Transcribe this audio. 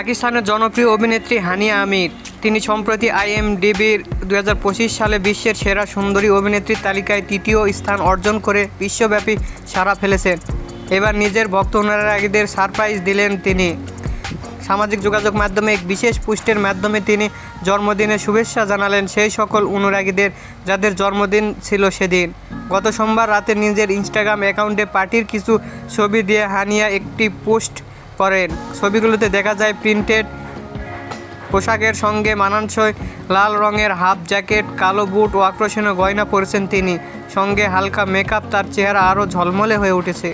পাকিস্তানের জনপ্রিয় অভিনেত্রী হানিয়া আমির। তিনি সম্প্রতি আইএমডিবির দু সালে বিশ্বের সেরা সুন্দরী অভিনেত্রীর তালিকায় তৃতীয় স্থান অর্জন করে বিশ্বব্যাপী সাড়া ফেলেছেন। এবার নিজের ভক্ত অনুরাগীদের সারপ্রাইজ দিলেন তিনি। সামাজিক যোগাযোগ মাধ্যমে এক বিশেষ পোস্টের মাধ্যমে তিনি জন্মদিনের শুভেচ্ছা জানালেন সেই সকল অনুরাগীদের যাদের জন্মদিন ছিল সেদিন। গত সোমবার রাতে নিজের ইনস্টাগ্রাম অ্যাকাউন্টে পার্টির কিছু ছবি দিয়ে হানিয়া একটি পোস্ট করেন। ছবিগুলোতে দেখা যায় প্রিন্টেড পোশাকের সঙ্গে মানানসই লাল রঙের হাফ জ্যাকেট, কালো বুট ও আকর্ষণীয় গয়না পরেছেন তিনি। সঙ্গে হালকা মেকআপ, তার চেহারা আরও ঝলমলে হয়ে উঠেছে।